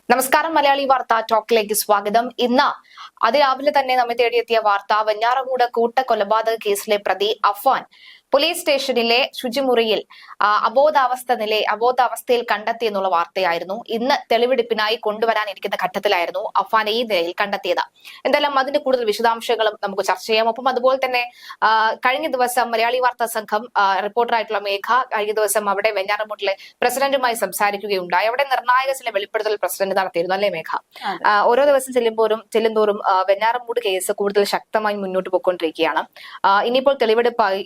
നമസ്കാരം മലയാളി വാർത്ത ടോക്കിലേക്ക് സ്വാഗതം. ഇന്ന് അതിരാവിലെ തന്നെ നമ്മെ തേടിയെത്തിയ വാർത്ത വെഞ്ഞാറമൂട് കൂട്ട കൊലപാതക കേസിലെ പ്രതി അഫാൻ പോലീസ് സ്റ്റേഷനിലെ ശുചിമുറിയിൽ അബോധാവസ്ഥ നില അബോധാവസ്ഥയിൽ കണ്ടെത്തി എന്നുള്ള വാർത്തയായിരുന്നു. ഇന്ന് തെളിവെടുപ്പിനായി കൊണ്ടുവരാനിരിക്കുന്ന ഘട്ടത്തിലായിരുന്നു അഫാനെ ഈ നിലയിൽ കണ്ടെത്തിയത്. എന്തായാലും അതിന്റെ കൂടുതൽ വിശദാംശങ്ങളും നമുക്ക് ചർച്ച ചെയ്യാം. ഒപ്പം അതുപോലെ തന്നെ കഴിഞ്ഞ ദിവസം മലയാളി വാർത്താ സംഘം റിപ്പോർട്ടറായിട്ടുള്ള മേഘ കഴിഞ്ഞ ദിവസം അവിടെ വെഞ്ഞാറമൂട്ടിലെ പ്രസിഡന്റുമായി സംസാരിക്കുകയുണ്ടായി. അവിടെ നിർണായക ചില വെളിപ്പെടുത്തൽ പ്രസിഡന്റ് നടത്തിയിരുന്നു അല്ലേ മേഘ? ഓരോ ദിവസം ചെല്ലുമ്പോഴും ചെല്ലുന്തോറും വെഞ്ഞാറമൂട് കേസ് കൂടുതൽ ശക്തമായി മുന്നോട്ട് പോയിക്കൊണ്ടിരിക്കുകയാണ്. ഇനിയിപ്പോൾ തെളിവെടുപ്പായി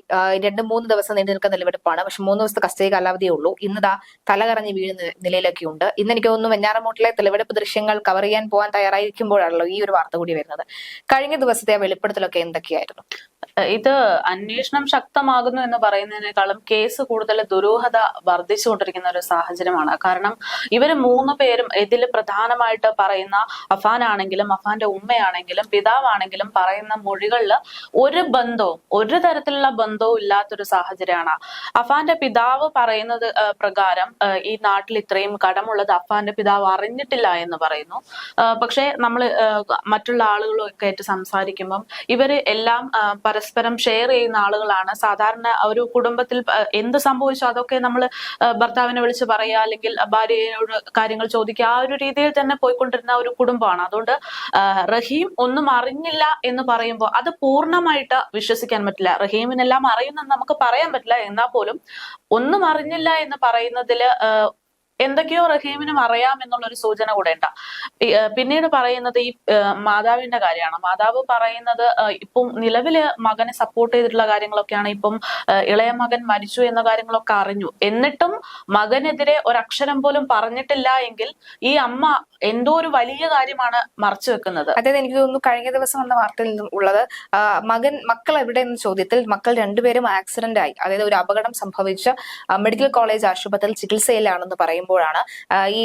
രണ്ട് മൂന്ന് ദിവസം നീണ്ടു നിൽക്കുന്ന നിലവെടുപ്പാണ്. പക്ഷെ മൂന്ന് ദിവസത്തെ കസ്റ്റഡി കാലാവധിയേ ഉള്ളൂ. ഇന്നതാ തലകറങ്ങി വീഴുന്ന നിലയിലൊക്കെ ഉണ്ട് ഇന്ന് എനിക്ക് തോന്നുന്നു വെഞ്ഞാറമൂട്ടിലെ തെളിവെടുപ്പ് ദൃശ്യങ്ങൾ കവർ ചെയ്യാൻ പോകാൻ തയ്യാറായിരിക്കുമ്പോഴാണല്ലോ ഈ ഒരു വാർത്ത കൂടി വരുന്നത്. കഴിഞ്ഞ ദിവസത്തെ ആ വെളിപ്പെടുത്തലൊക്കെ എന്തൊക്കെയായിരുന്നു? ഇത് അന്വേഷണം ശക്തമാകുന്നു എന്ന് പറയുന്നതിനേക്കാളും കേസ് കൂടുതൽ ദുരൂഹത വർദ്ധിച്ചുകൊണ്ടിരിക്കുന്ന ഒരു സാഹചര്യമാണ്. കാരണം ഇവർ മൂന്ന് പേരും ഇതിൽ പ്രധാനമായിട്ട് പറയുന്ന അഫാൻ ആണെങ്കിലും അഫാന്റെ ഉമ്മയാണെങ്കിലും പിതാവാണെങ്കിലും പറയുന്ന മൊഴികളിൽ ഒരു ബന്ധവും ഒരു തരത്തിലുള്ള ബന്ധവും ഇല്ലാത്തൊരു സാഹചര്യമാണ്. അഫാന്റെ പിതാവ് പറയുന്നത് പ്രകാരം ഈ നാട്ടിൽ ഇത്രയും കടമുള്ളത് അഫാന്റെ പിതാവ് അറിഞ്ഞിട്ടില്ല എന്ന് പറയുന്നു. പക്ഷേ നമ്മൾ മറ്റുള്ള ആളുകളൊക്കെ ആയിട്ട് സംസാരിക്കുമ്പം ഇവർ എല്ലാം പരസ്പരം ഷെയർ ചെയ്യുന്ന ആളുകളാണ്. സാധാരണ ഒരു കുടുംബത്തിൽ എന്ത് സംഭവിച്ചോ അതൊക്കെ നമ്മൾ ഭർത്താവിനെ വിളിച്ച് പറയുക അല്ലെങ്കിൽ ഭാര്യയോട് കാര്യങ്ങൾ ചോദിക്കുക. ആ ഒരു രീതിയിൽ തന്നെ പോയിക്കൊണ്ടിരുന്ന ഒരു കുടുംബമാണ്. അതുകൊണ്ട് റഹീം ഒന്നും അറിഞ്ഞില്ല എന്ന് പറയുമ്പോൾ അത് പൂർണമായിട്ട് വിശ്വസിക്കാൻ പറ്റില്ല. റഹീമിനെല്ലാം അറിയുന്നെന്ന് നമുക്ക് പറയാൻ പറ്റില്ല. എന്നാൽ പോലും ഒന്നും അറിഞ്ഞില്ല എന്ന് പറയുന്നതിൽ ആ, എന്തൊക്കെയോ റഹീമിനും അറിയാം എന്നുള്ള ഒരു സൂചന കൂടെ ഉണ്ട്. പിന്നീട് പറയുന്നത് ഈ മാതാവിന്റെ കാര്യമാണ്. മാതാവ് പറയുന്നത് ഇപ്പം നിലവിൽ മകനെ സപ്പോർട്ട് ചെയ്തിട്ടുള്ള കാര്യങ്ങളൊക്കെയാണ്. ഇപ്പം ഇളയ മകൻ മരിച്ചു എന്ന കാര്യങ്ങളൊക്കെ അറിഞ്ഞു. എന്നിട്ടും മകനെതിരെ ഒരക്ഷരം പോലും പറഞ്ഞിട്ടില്ല എങ്കിൽ ഈ അമ്മ എന്തോ ഒരു വലിയ കാര്യമാണ് മറച്ചു വെക്കുന്നത്. അതായത് എനിക്ക് തോന്നുന്നു കഴിഞ്ഞ ദിവസം വന്ന വാർത്തയിൽ ഉള്ളത് മകൻ മക്കൾ എവിടെ എന്ന ചോദ്യത്തിൽ മക്കൾ രണ്ടുപേരും ആക്സിഡന്റ് ആയി. അതായത് ഒരു അപകടം സംഭവിച്ച മെഡിക്കൽ കോളേജ് ആശുപത്രിയിൽ ചികിത്സയിലാണെന്ന് പറയുമ്പോഴാണ് ഈ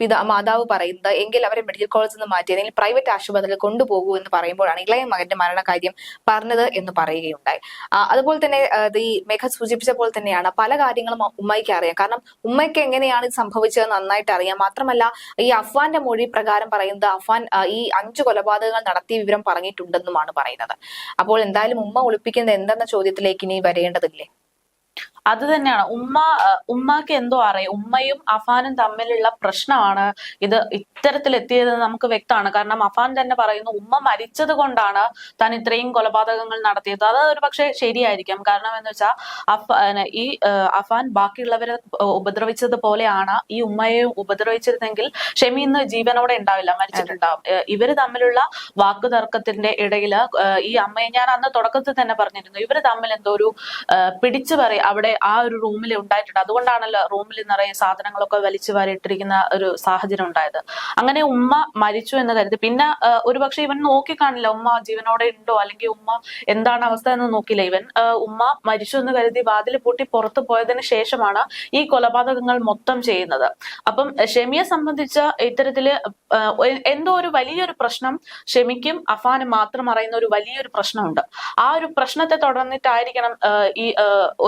പിതാ മാതാവ് പറയുന്നത് എങ്കിൽ അവരെ മെഡിക്കൽ കോളേജിൽ നിന്ന് മാറ്റി അല്ലെങ്കിൽ പ്രൈവറ്റ് ആശുപത്രിയിൽ കൊണ്ടുപോകൂ എന്ന് പറയുമ്പോഴാണ് ഇളയ മകന്റെ മരണകാര്യം പറഞ്ഞത് എന്ന് പറയുകയുണ്ടായി. അതുപോലെ തന്നെ ഈ മേഘ സൂചിപ്പിച്ച പോലെ തന്നെയാണ് പല കാര്യങ്ങളും ഉമ്മയ്ക്ക് അറിയാം. കാരണം ഉമ്മയ്ക്ക് എങ്ങനെയാണ് ഇത് സംഭവിച്ചത് നന്നായിട്ട് അറിയാം. മാത്രമല്ല ഈ അഫ്വാന്റെ മൊഴി പ്രകാരം പറയുന്നത് അഫ്വാൻ ഈ അഞ്ചു കൊലപാതകങ്ങൾ നടത്തിയ വിവരം പറഞ്ഞിട്ടുണ്ടെന്നുമാണ് പറയുന്നത്. അപ്പോൾ എന്തായാലും ഉമ്മ ഒളിപ്പിക്കുന്നത് എന്തെന്ന ചോദ്യത്തിലേക്ക് ഇനി വരേണ്ടതില്ലേ? അത് തന്നെയാണ്. ഉമ്മ ഉമ്മക്ക് എന്തോ അറിയാം. ഉമ്മയും അഫാനും തമ്മിലുള്ള പ്രശ്നമാണ് ഇത് ഇത്തരത്തിൽ എത്തിയത് നമുക്ക് വ്യക്തമാണ്. കാരണം അഫാൻ തന്നെ പറയുന്നു ഉമ്മ മരിച്ചത് കൊണ്ടാണ് താൻ ഇത്രയും കൊലപാതകങ്ങൾ നടത്തിയത്. അത് ഒരു പക്ഷേ ശരിയായിരിക്കാം. കാരണം എന്ന് വെച്ചാൽ അഫ് ഈ അഫാൻ ബാക്കിയുള്ളവരെ ഉപദ്രവിച്ചത് പോലെയാണ് ഈ ഉമ്മയെ ഉപദ്രവിച്ചിരുന്നെങ്കിൽ ഷെമി ഇന്ന് ജീവനോടെ ഉണ്ടാവില്ല മരിച്ചിട്ടുണ്ടാവും. ഇവർ തമ്മിലുള്ള വാക്കുതർക്കത്തിന്റെ ഇടയിൽ ഈ അമ്മയെ ഞാൻ അന്ന് തുടക്കത്തിൽ തന്നെ പറഞ്ഞിരുന്നു. ഇവർ തമ്മിൽ എന്തോ ഒരു പിടിച്ചു പറയും അവിടെ ആ ഒരു റൂമിൽ ഉണ്ടായിട്ടുണ്ട്. അതുകൊണ്ടാണല്ലോ റൂമിൽ നിറയെ സാധനങ്ങളൊക്കെ വലിച്ചു വാരിയിട്ടിരിക്കുന്ന ഒരു സാഹചര്യം ഉണ്ടായത്. അങ്ങനെ ഉമ്മ മരിച്ചു എന്ന് കരുതി. പിന്നെ ഒരുപക്ഷെ ഇവൻ നോക്കിക്കാണില്ല ഉമ്മ ജീവനോടെ ഉണ്ടോ? അല്ലെങ്കിൽ ഉമ്മ എന്താണ് അവസ്ഥ എന്ന് നോക്കില്ല ഇവൻ ഉമ്മ മരിച്ചു എന്ന് കരുതി വാതിൽ പൂട്ടി പുറത്തു പോയതിനു ശേഷമാണ് ഈ കൊലപാതകങ്ങൾ മൊത്തം ചെയ്യുന്നത്. അപ്പം ഷെമിയെ സംബന്ധിച്ച ഇത്തരത്തിൽ എന്തോ ഒരു വലിയൊരു പ്രശ്നം ഷെമിക്കും അഫാനും മാത്രം അറിയുന്ന ഒരു വലിയൊരു പ്രശ്നമുണ്ട്. ആ ഒരു പ്രശ്നത്തെ തുടർന്നിട്ടായിരിക്കണം ഈ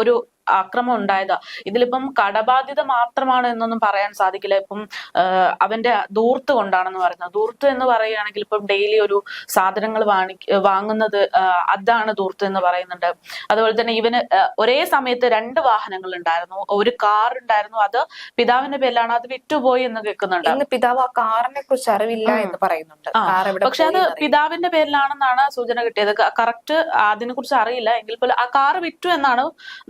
ഒരു ആക്രമണം ഉണ്ടായത്. ഇതിലിപ്പം കടബാധ്യത മാത്രമാണ് എന്നൊന്നും പറയാൻ സാധിക്കില്ല. ഇപ്പം അവന്റെ ദൂർത്ത് കൊണ്ടാണെന്ന് പറയുന്നത്. ദൂർത്ത് എന്ന് പറയുകയാണെങ്കിൽ ഇപ്പം ഡെയിലി ഒരു സാധനങ്ങൾ വാങ്ങി വാങ്ങുന്നത് അതാണ് ദൂർത്ത് എന്ന് പറയുന്നുണ്ട്. അതുപോലെ തന്നെ ഇവന് ഒരേ സമയത്ത് രണ്ട് വാഹനങ്ങൾ ഉണ്ടായിരുന്നു. ഒരു കാർ ഉണ്ടായിരുന്നു. അത് പിതാവിന്റെ പേരിലാണ്. അത് വിറ്റുപോയി എന്ന് കേൾക്കുന്നുണ്ട്. പിതാവ് ആ കാറിനെ കുറിച്ച് അറിവില്ല എന്ന് പറയുന്നുണ്ട്. പക്ഷെ അത്. പിതാവിന്റെ പേരിലാണെന്നാണ് സൂചന കിട്ടിയത്. കറക്റ്റ് അതിനെ കുറിച്ച് അറിയില്ല. എങ്കിൽ പോലും ആ കാർ വിറ്റു എന്നാണ്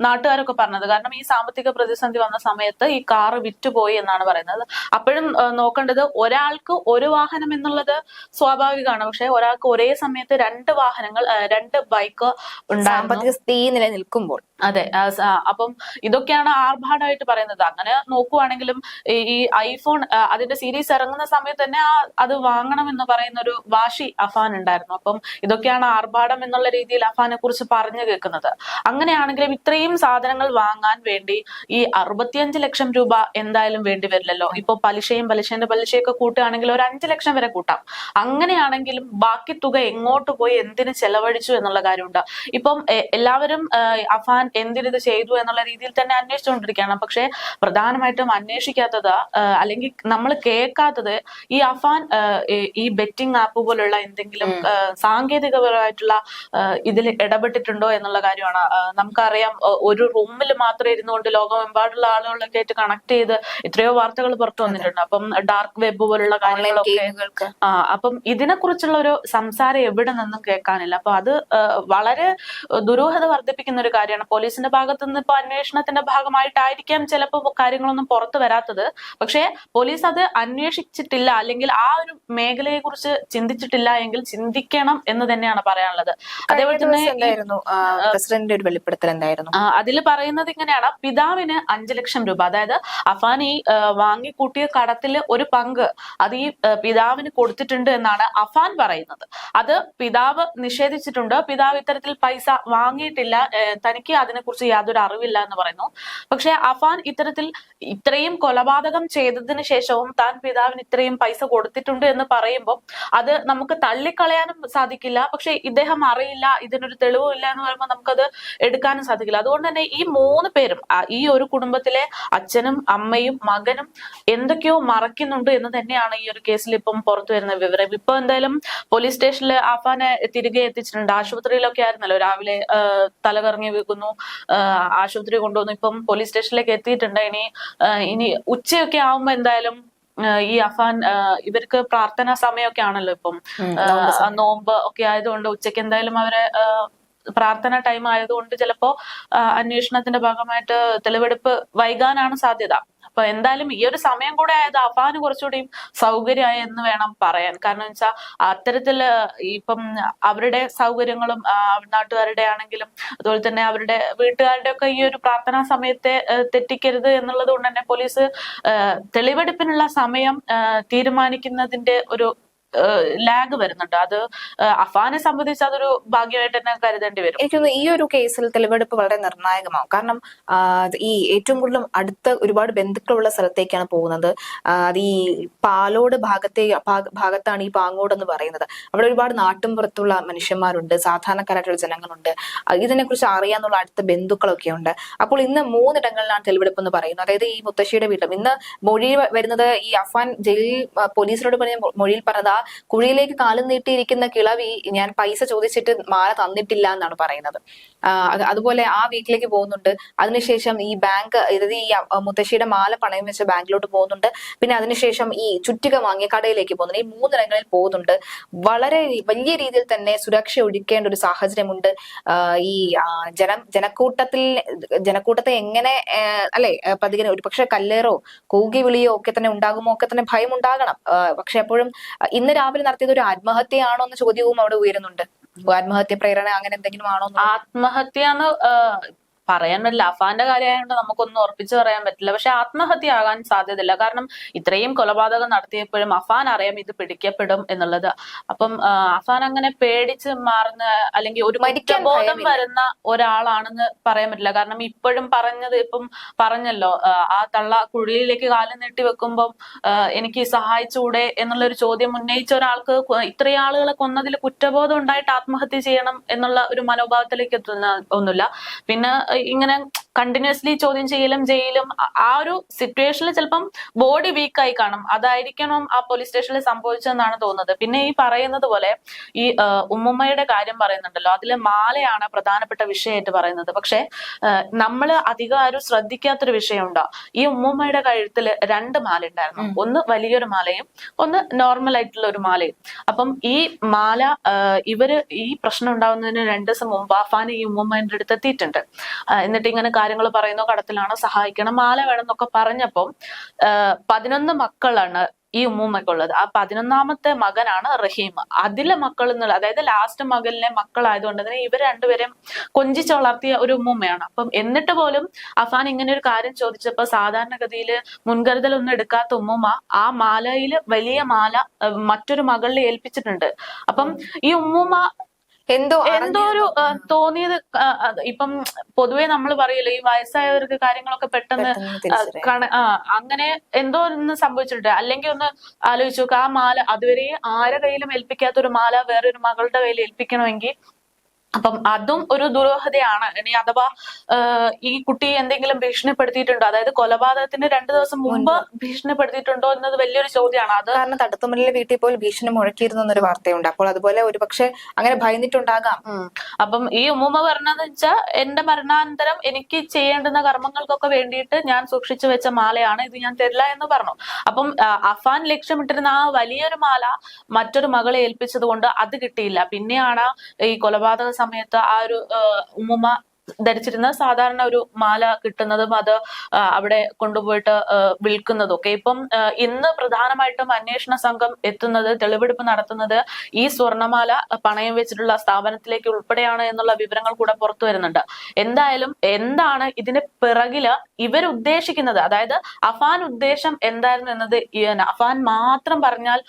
നാട്ടുകാരൊക്കെ പറഞ്ഞത്. കാരണം ഈ സാമ്പത്തിക പ്രതിസന്ധി വന്ന സമയത്ത് ഈ കാറ് വിറ്റുപോയി എന്നാണ് പറയുന്നത്. അപ്പോഴും നോക്കേണ്ടത് ഒരാൾക്ക് ഒരു വാഹനം എന്നുള്ളത് സ്വാഭാവികമാണ്. പക്ഷെ ഒരാൾക്ക് ഒരേ സമയത്ത് രണ്ട് വാഹനങ്ങൾ രണ്ട് ബൈക്ക് സാമ്പത്തിക സ്ഥിതി നിലനിൽക്കുമ്പോൾ അതെ അപ്പം ഇതൊക്കെയാണ് ആർഭാടമായിട്ട് പറയുന്നത്. അങ്ങനെ നോക്കുവാണെങ്കിലും ഈ ഐഫോൺ അതിന്റെ സീരീസ് ഇറങ്ങുന്ന സമയത്ത് തന്നെ അത് വാങ്ങണം എന്ന് പറയുന്ന ഒരു വാശി അഫാൻ ഉണ്ടായിരുന്നു. അപ്പം ഇതൊക്കെയാണ് ആർഭാടം എന്നുള്ള രീതിയിൽ അഫാനെ കുറിച്ച് പറഞ്ഞു കേൾക്കുന്നത്. അങ്ങനെയാണെങ്കിലും ഇത്രയും സാധനങ്ങൾ വാങ്ങാൻ വേണ്ടി ഈ അറുപത്തിയഞ്ച് ലക്ഷം രൂപ എന്തായാലും വേണ്ടി വരില്ലല്ലോ. ഇപ്പൊ പലിശയും പലിശന്റെ പലിശയൊക്കെ കൂട്ടുകയാണെങ്കിൽ ഒരു അഞ്ച് ലക്ഷം വരെ കൂട്ടാം. അങ്ങനെയാണെങ്കിലും ബാക്കി തുക എങ്ങോട്ട് പോയി എന്തിന് ചെലവഴിച്ചു എന്നുള്ള കാര്യമുണ്ട്. ഇപ്പം എല്ലാവരും അഫാൻ എന്തിനിത് ചെയ്തു എന്നുള്ള രീതിയിൽ തന്നെ അന്വേഷിച്ചുകൊണ്ടിരിക്കുകയാണ്. പക്ഷെ പ്രധാനമായിട്ടും അന്വേഷിക്കാത്തത് അല്ലെങ്കിൽ നമ്മൾ കേൾക്കാത്തത് ഈ അഫാൻ ഈ- ബെറ്റിംഗ് ആപ്പ് പോലുള്ള എന്തെങ്കിലും സാങ്കേതികപരമായിട്ടുള്ള ഇതിൽ ഇടപെട്ടിട്ടുണ്ടോ എന്നുള്ള കാര്യമാണ്. നമുക്കറിയാം ഒരു റൂമിൽ മാത്രം ഇരുന്നുകൊണ്ട് ലോകമെമ്പാടുള്ള ആളുകളൊക്കെ ആയിട്ട് കണക്ട് ചെയ്ത് എത്രയോ വാർത്തകൾ പുറത്തു വന്നിട്ടുണ്ട്. അപ്പം ഡാർക്ക് വെബ് പോലുള്ള കാര്യങ്ങളൊക്കെ ആ അപ്പം ഇതിനെ കുറിച്ചുള്ള ഒരു സംസാരം എവിടെ നിന്നും കേൾക്കാനില്ല. അപ്പൊ അത് വളരെ ദുരൂഹത വർദ്ധിപ്പിക്കുന്ന ഒരു കാര്യമാണ്. പോലീസിന്റെ ഭാഗത്തു നിന്ന് ഇപ്പൊ അന്വേഷണത്തിന്റെ ഭാഗമായിട്ടായിരിക്കാം ചിലപ്പോൾ കാര്യങ്ങളൊന്നും പുറത്തു വരാത്തത്. പക്ഷേ പോലീസ് അത് അന്വേഷിച്ചിട്ടില്ല. അല്ലെങ്കിൽ ആ ഒരു മേഖലയെ കുറിച്ച് ചിന്തിച്ചിട്ടില്ല എങ്കിൽ ചിന്തിക്കണം എന്ന് തന്നെയാണ് പറയാനുള്ളത്. അതേപോലെ തന്നെ ഒരു വെളിപ്പെടുത്തൽ എന്തായിരുന്നു? അതിൽ പറയുന്നത് ഇങ്ങനെയാണ്. പിതാവിന് അഞ്ചു ലക്ഷം രൂപ. അതായത് അഫാൻ ഈ വാങ്ങിക്കൂട്ടിയ കടത്തിൽ ഒരു പങ്ക് അത് ഈ പിതാവിന് കൊടുത്തിട്ടുണ്ട് എന്നാണ് അഫാൻ പറയുന്നത്. അത് പിതാവ് നിഷേധിച്ചിട്ടുണ്ട്. പിതാവ് ഇത്തരത്തിൽ പൈസ വാങ്ങിയിട്ടില്ല. തനിക്ക് തനിക്ക് അതിനെക്കുറിച്ച് യാതൊരു അറിവില്ല എന്ന് പറയുന്നു. പക്ഷെ അഫാൻ ഇത്തരത്തിൽ ഇത്രയും കൊലപാതകം ചെയ്തതിന് ശേഷവും താൻ പിതാവിന് ഇത്രയും പൈസ കൊടുത്തിട്ടുണ്ട് എന്ന് പറയുമ്പോൾ അത് നമുക്ക് തള്ളിക്കളയാനും സാധിക്കില്ല. പക്ഷെ ഇദ്ദേഹം അറിയില്ല ഇതിനൊരു തെളിവും ഇല്ല എന്ന് പറയുമ്പോൾ നമുക്കത് എടുക്കാനും സാധിക്കില്ല. അതുകൊണ്ട് തന്നെ ഈ മൂന്ന് പേരും ഈ ഒരു കുടുംബത്തിലെ അച്ഛനും അമ്മയും മകനും എന്തൊക്കെയോ മറക്കുന്നുണ്ട് എന്ന് തന്നെയാണ് ഈ ഒരു കേസിൽ ഇപ്പം പുറത്തു വരുന്ന വിവരം. ഇപ്പൊ എന്തായാലും പോലീസ് സ്റ്റേഷനിൽ ആഫാനെ തിരികെ എത്തിച്ചിട്ടുണ്ട്. ആശുപത്രിയിലൊക്കെ ആയിരുന്നല്ലോ രാവിലെ തലകറങ്ങി വീകുന്നു ആ, ആശുപത്രി കൊണ്ടുവന്നു. ഇപ്പം പോലീസ് സ്റ്റേഷനിലേക്ക് എത്തിയിട്ടുണ്ട്. ഇനി ഇനി ഉച്ചയൊക്കെ ആവുമ്പോ എന്തായാലും ഈ അഫാൻ ഇവർക്ക് പ്രാർത്ഥനാ സമയമൊക്കെ ആണല്ലോ ഇപ്പം നോമ്പ് ഒക്കെ ആയതുകൊണ്ട് ഉച്ചയ്ക്ക് എന്തായാലും അവരെ പ്രാർത്ഥന ടൈം ആയതുകൊണ്ട് ചിലപ്പോ അന്വേഷണത്തിന്റെ ഭാഗമായിട്ട് തെളിവെടുപ്പ് വൈകാനാണ് സാധ്യത. അപ്പൊ എന്തായാലും ഈ ഒരു സമയം കൂടെ ആയത് അഫാന് കുറച്ചുകൂടി സൗകര്യമായി എന്ന് വേണം പറയാൻ. കാരണം വെച്ചാൽ അത്തരത്തിൽ ഇപ്പം അവരുടെ സൗകര്യങ്ങളും നാട്ടുകാരുടെ ആണെങ്കിലും അതുപോലെ തന്നെ അവരുടെ വീട്ടുകാരുടെ ഒക്കെ ഈ ഒരു പ്രാർത്ഥനാ സമയത്തെ തെറ്റിക്കരുത് എന്നുള്ളത് കൊണ്ട് തന്നെ പോലീസ് തെളിവെടുപ്പിനുള്ള സമയം തീരുമാനിക്കുന്നതിന്റെ ഒരു ലാഗ് വരുന്നുണ്ട്. അത് അഫാനെ സംബന്ധിച്ച് അതൊരു ഭാഗ്യമായിട്ട് തന്നെ കരുതേണ്ടി വരും. എനിക്ക് ഈ ഒരു കേസിൽ തെളിവെടുപ്പ് വളരെ നിർണായകമാവും. കാരണം ഈ ഏറ്റവും കൂടുതലും അടുത്ത ഒരുപാട് ബന്ധുക്കളുള്ള സ്ഥലത്തേക്കാണ് പോകുന്നത്. അത് ഈ പാലോട് ഭാഗത്തെ ഭാഗത്താണ് ഈ പാങ്ങോട് എന്ന് പറയുന്നത്. അവിടെ ഒരുപാട് നാട്ടും പുറത്തുള്ള മനുഷ്യന്മാരുണ്ട്. സാധാരണക്കാരായിട്ടുള്ള ജനങ്ങളുണ്ട്. ഇതിനെ ഇതിനെക്കുറിച്ച് അറിയാന്നുള്ള അടുത്ത ബന്ധുക്കളൊക്കെ ഉണ്ട്. അപ്പോൾ ഇന്ന് മൂന്നിടങ്ങളിലാണ് തെളിവെടുപ്പ് എന്ന് പറയുന്നത്. അതായത് ഈ മുത്തശ്ശിയുടെ വീട്ടിലും. ഇന്ന് മൊഴി വരുന്നത് ഈ അഫാൻ ജയിലിൽ പോലീസിനോട് പറഞ്ഞ മൊഴിയിൽ പറഞ്ഞത് ആ കുഴിയിലേക്ക് കാലം നീട്ടിയിരിക്കുന്ന കിളവി ഞാൻ പൈസ ചോദിച്ചിട്ട് മാല തന്നിട്ടില്ല എന്നാണ് പറയുന്നത്. അതുപോലെ ആ വീട്ടിലേക്ക് പോകുന്നുണ്ട്. അതിനുശേഷം ഈ ബാങ്ക് അതായത് ഈ മുത്തശ്ശിയുടെ മാല പണയം വെച്ച ബാങ്കിലോട്ട് പോകുന്നുണ്ട്. പിന്നെ അതിനുശേഷം ഈ ചുറ്റിക വാങ്ങിയ കടയിലേക്ക് പോകുന്നുണ്ട് ഈ മൂന്നിടങ്ങളിൽ പോകുന്നുണ്ട്. വളരെ വലിയ രീതിയിൽ തന്നെ സുരക്ഷ ഒഴിക്കേണ്ട ഒരു സാഹചര്യമുണ്ട്. ഈ ജന ജനം ജനക്കൂട്ടത്തിൽ ജനക്കൂട്ടത്തെ എങ്ങനെ അല്ലെ പ്രതികരണം ഒരു പക്ഷെ കല്ലേറോ കൂകി വിളിയോ ഒക്കെ തന്നെ ഉണ്ടാകുമോ ഒക്കെ തന്നെ ഭയം ഉണ്ടാകണം പക്ഷെ എപ്പോഴും ആ, ഇന്ന് രാവിലെ നടത്തിയത് ഒരു ആത്മഹത്യയാണോ എന്ന ചോദ്യവും അവിടെ ഉയരുന്നുണ്ട്. ആത്മഹത്യ പ്രേരണ അങ്ങനെ എന്തെങ്കിലും ആണോ ആത്മഹത്യ എന്ന് പറയാൻ പറ്റില്ല. അഫാന്റെ കാര്യമായതുകൊണ്ട് നമുക്കൊന്നും ഉറപ്പിച്ചു പറയാൻ പറ്റില്ല. പക്ഷെ ആത്മഹത്യ ആകാൻ സാധ്യതയില്ല. കാരണം ഇത്രയും കൊലപാതകം നടത്തിയപ്പോഴും അഫാൻ അറിയാം ഇത് പിടിക്കപ്പെടും എന്നുള്ളത്. അപ്പം അഫാൻ അങ്ങനെ പേടിച്ച് മാറുന്ന അല്ലെങ്കിൽ ഒരു കുറ്റബോധം ഭയമില്ല. വരുന്ന ഒരാളാണെന്ന് പറയാൻ പറ്റില്ല. കാരണം ഇപ്പോഴും പറഞ്ഞത് ഇപ്പം പറഞ്ഞല്ലോ ആ, തള്ള കുഴിയിലേക്ക് കാലം നീട്ടി വെക്കുമ്പം എനിക്ക് സഹായിച്ചുകൂടെ എന്നുള്ള ഒരു ചോദ്യം ഉന്നയിച്ച ഒരാൾക്ക് ഇത്രയും ആളുകളെ കൊന്നതിൽ കുറ്റബോധം ഉണ്ടായിട്ട് ആത്മഹത്യ ചെയ്യണം എന്നുള്ള ഒരു മനോഭാവത്തിലേക്ക് എത്തുന്ന ഒന്നുമില്ല. പിന്നെ ഇങ്ങനെ കണ്ടിന്യൂസ്ലി ചോദ്യം ചെയ്യലും ജയിലും ആ- ഒരു സിറ്റുവേഷനിൽ ചിലപ്പം ബോഡി വീക്കായി കാണും. അതായിരിക്കണം ആ പോലീസ് സ്റ്റേഷനിൽ സംഭവിച്ചതെന്നാണ് തോന്നുന്നത്. പിന്നെ ഈ പറയുന്നത് പോലെ ഈ ഉമ്മമ്മയുടെ കാര്യം പറയുന്നുണ്ടല്ലോ. അതിലെ മാലയാണ് പ്രധാനപ്പെട്ട വിഷയമായിട്ട് പറയുന്നത്. പക്ഷെ നമ്മൾ അധികം ആരും ശ്രദ്ധിക്കാത്തൊരു വിഷയമുണ്ടോ? ഈ ഉമ്മുമ്മയുടെ കഴുത്തിൽ രണ്ട് മാല ഉണ്ടായിരുന്നു ഒന്ന് വലിയൊരു മാലയും ഒന്ന് നോർമൽ ആയിട്ടുള്ള ഒരു മാലയും. അപ്പം ഈ മാല ഇവർ ഈ പ്രശ്നം ഉണ്ടാവുന്നതിന് രണ്ട് ദിവസം മുമ്പ് അഫാൻ ഈ ഉമ്മുമ്മേന്റെ അടുത്ത് എത്തിയിട്ടുണ്ട്. എന്നിട്ട് ഇങ്ങനെ കാര്യങ്ങൾ പറയുന്നു കടത്തിലാണ് സഹായിക്കണം മാല വേണം എന്നൊക്കെ പറഞ്ഞപ്പം പതിനൊന്ന് മക്കളാണ് ഈ ഉമ്മൂമ്മയ്ക്കുള്ളത് ആ പതിനൊന്നാമത്തെ മകനാണ് റഹീം. അതിലെ മക്കൾ എന്നുള്ള അതായത് ലാസ്റ്റ് മകനിലെ മക്കളായതുകൊണ്ട് തന്നെ ഇവർ രണ്ടുപേരും കൊഞ്ചിച്ച് വളർത്തിയ ഒരു ഉമ്മൂമ്മയാണ്. അപ്പം എന്നിട്ട് പോലും അഫാൻ ഇങ്ങനെ ഒരു കാര്യം ചോദിച്ചപ്പോ സാധാരണഗതിയിൽ മുൻകരുതൽ ഒന്നും എടുക്കാത്ത ഉമ്മുമ്മ ആ മാലയിൽ വലിയ മാല മറ്റൊരു മകളിൽ ഏൽപ്പിച്ചിട്ടുണ്ട്. അപ്പം ഈ ഉമ്മുമ്മ എന്തോ എന്തോ ഒരു തോന്നിയത് ഇപ്പം പൊതുവെ നമ്മൾ പറയല്ലോ ഈ വയസ്സായവർക്ക് കാര്യങ്ങളൊക്കെ പെട്ടെന്ന് അങ്ങനെ എന്തോ ഒന്ന് സംഭവിച്ചിട്ടുണ്ട്. അല്ലെങ്കിൽ ഒന്ന് ആലോചിച്ചു നോക്കുക ആ മാല അതുവരെ ആരെ കയ്യിലും ഏൽപ്പിക്കാത്ത ഒരു മാല വേറൊരു മകളുടെ കയ്യിൽ ഏൽപ്പിക്കണമെങ്കിൽ അപ്പം അതും ഒരു ദുരൂഹതയാണ്. ഇനി അഥവാ ഈ കുട്ടിയെ എന്തെങ്കിലും ഭീഷണിപ്പെടുത്തിയിട്ടുണ്ടോ? അതായത് കൊലപാതകത്തിന് രണ്ടു ദിവസം മുമ്പ് ഭീഷണിപ്പെടുത്തിയിട്ടുണ്ടോ എന്നത് വലിയൊരു ചോദ്യമാണ്. അത് കാരണം തടുത്തുമല്ലിലെ വീട്ടിൽ പോയി ഭീഷണി മുഴക്കിയിരുന്നു എന്നൊരു വാർത്തയുണ്ട്. അപ്പോൾ അതുപോലെ ഒരു പക്ഷെ അങ്ങനെ ഭയന്നിട്ടുണ്ടാകാം. അപ്പം ഈ ഉമ്മ പറഞ്ഞതെന്ന് വെച്ചാൽ എന്റെ മരണാനന്തരം എനിക്ക് ചെയ്യേണ്ടുന്ന കർമ്മങ്ങൾക്കൊക്കെ വേണ്ടിയിട്ട് ഞാൻ സൂക്ഷിച്ചു വെച്ച മാലയാണ്. ഇത് ഞാൻ തരില്ല എന്ന് പറഞ്ഞു. അപ്പം അഫാൻ ലക്ഷ്യമിട്ടിരുന്ന ആ വലിയൊരു മാല മറ്റൊരു മകളെ ഏൽപ്പിച്ചത് കൊണ്ട് അത് കിട്ടിയില്ല. പിന്നെയാണ് ഈ കൊലപാതക സമയത്ത് ആ ഒരു ഉമ്മുമ്മ ധരിച്ചിരുന്ന സാധാരണ ഒരു മാല കിട്ടുന്നതും അത് അവിടെ കൊണ്ടുപോയിട്ട് വിൽക്കുന്നതും ഒക്കെ ഇപ്പം ഇന്ന് പ്രധാനമായിട്ടും അന്വേഷണ സംഘം എത്തുന്നത് തെളിവെടുപ്പ് നടത്തുന്നത് ഈ സ്വർണമാല പണയം വെച്ചിട്ടുള്ള സ്ഥാപനത്തിലേക്ക് ഉൾപ്പെടെയാണ് എന്നുള്ള വിവരങ്ങൾ കൂടെ പുറത്തു വരുന്നുണ്ട്. എന്തായാലും എന്താണ് ഇതിന് പിറകിൽ ഇവർ ഉദ്ദേശിക്കുന്നത്? അതായത് അഫാൻ ഉദ്ദേശം എന്തായിരുന്നു എന്നത് അഫാൻ മാത്രം പറഞ്ഞാൽ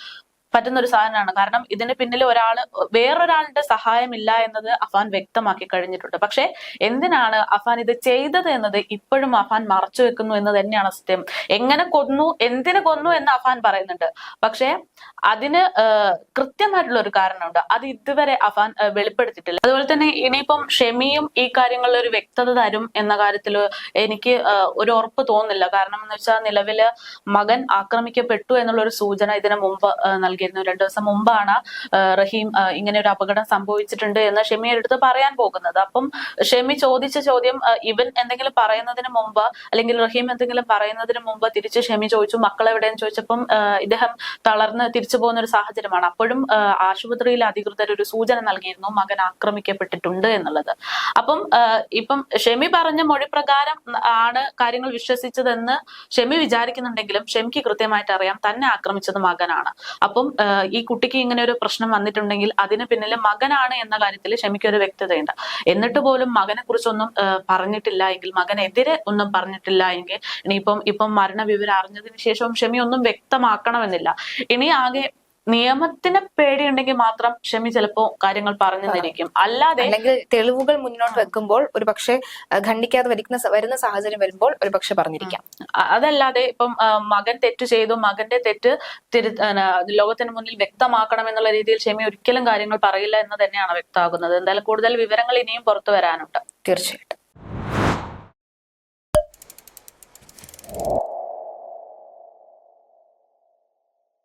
പറ്റുന്ന ഒരു സാധനമാണ്. കാരണം ഇതിന് പിന്നിൽ ഒരാൾ വേറൊരാളുടെ സഹായമില്ല എന്നത് അഫാൻ വ്യക്തമാക്കി കഴിഞ്ഞിട്ടുണ്ട്. പക്ഷെ എന്തിനാണ് അഫാൻ ഇത് ചെയ്തത് എന്നത് ഇപ്പോഴും അഫാൻ മറച്ചു വെക്കുന്നു എന്ന് തന്നെയാണ് സത്യം. എങ്ങനെ കൊന്നു എന്തിന് കൊന്നു എന്ന് അഫാൻ പറയുന്നുണ്ട്. പക്ഷെ അതിന് കൃത്യമായിട്ടുള്ള ഒരു കാരണമുണ്ട്. അത് ഇതുവരെ അഫാൻ വെളിപ്പെടുത്തിയിട്ടില്ല. അതുപോലെ തന്നെ ഇനിയിപ്പം ഷെമിയും ഈ കാര്യങ്ങളിൽ ഒരു വ്യക്തത തരും എന്ന കാര്യത്തിൽ എനിക്ക് ഒരു ഉറപ്പ് തോന്നുന്നില്ല. കാരണം എന്ന് വെച്ചാൽ നിലവിൽ മകൻ ആക്രമിക്കപ്പെട്ടു എന്നുള്ള ഒരു സൂചന ഇതിനു മുമ്പ് ആഹ്, നൽകിയിരുന്നു രണ്ടു ദിവസം മുമ്പാണ് റഹീം ഇങ്ങനെ ഒരു അപകടം സംഭവിച്ചിട്ടുണ്ട് എന്ന് ഷെമിയുടെ അടുത്ത് പറയാൻ പോകുന്നത്. അപ്പം ഷെമി ചോദിച്ച ചോദ്യം ഇവൻ എന്തെങ്കിലും പറയുന്നതിന് മുമ്പ് അല്ലെങ്കിൽ റഹീം എന്തെങ്കിലും പറയുന്നതിന് മുമ്പ് തിരിച്ച് ഷെമി ചോദിച്ചു മക്കൾ എവിടെയെന്ന് ചോദിച്ചപ്പം ഇദ്ദേഹം തളർന്ന് തിരിച്ചു പോകുന്ന ഒരു സാഹചര്യമാണ്. അപ്പോഴും ആശുപത്രിയിലെ അധികൃതർ ഒരു സൂചന നൽകിയിരുന്നു മകൻ ആക്രമിക്കപ്പെട്ടിട്ടുണ്ട് എന്നുള്ളത്. അപ്പം ഇപ്പം ഷെമി പറഞ്ഞ മൊഴി പ്രകാരം ആണ് കാര്യങ്ങൾ വിശ്വസിച്ചതെന്ന് ഷെമി വിചാരിക്കുന്നുണ്ടെങ്കിലും ഷെമിക്ക് കൃത്യമായിട്ട് അറിയാം തന്നെ ആക്രമിച്ചത് മകനാണ്. അപ്പം ഈ കുട്ടിക്ക് ഇങ്ങനെ ഒരു പ്രശ്നം വന്നിട്ടുണ്ടെങ്കിൽ അതിന് പിന്നിൽ മകനാണ് എന്ന കാര്യത്തിൽ ഷെമിക്ക് ഒരു വ്യക്തതയുണ്ട്. എന്നിട്ട് പോലും മകനെ കുറിച്ചൊന്നും പറഞ്ഞിട്ടില്ല എങ്കിൽ മകനെതിരെ ഒന്നും പറഞ്ഞിട്ടില്ല എങ്കിൽ ഇനിയിപ്പം ഇപ്പം മരണവിവരം അറിഞ്ഞതിന് ശേഷവും ഷെമി ഒന്നും വ്യക്തമാക്കണമെന്നില്ല. ഇനി ആകെ നിയമത്തിന് പേടിയുണ്ടെങ്കിൽ മാത്രം ക്ഷമി ചിലപ്പോ കാര്യങ്ങൾ പറഞ്ഞു തന്നിരിക്കും അല്ലാതെ അല്ലെങ്കിൽ തെളിവുകൾ മുന്നോട്ട് വെക്കുമ്പോൾ ഒരു പക്ഷേ ഖണ്ഡിക്കാതെ വരുന്ന വരുന്ന സാഹചര്യം വരുമ്പോൾ ഒരു പക്ഷെ പറഞ്ഞിരിക്കാം. അതല്ലാതെ ഇപ്പം മകൻ തെറ്റ് ചെയ്തു മകന്റെ തെറ്റ് തിരു ലോകത്തിന് മുന്നിൽ വ്യക്തമാക്കണം എന്നുള്ള രീതിയിൽ ക്ഷമി ഒരിക്കലും കാര്യങ്ങൾ പറയില്ല എന്ന് തന്നെയാണ് വ്യക്തമാകുന്നത്. എന്തായാലും കൂടുതൽ വിവരങ്ങൾ ഇനിയും പുറത്തു വരാനുണ്ട്. തീർച്ചയായിട്ടും.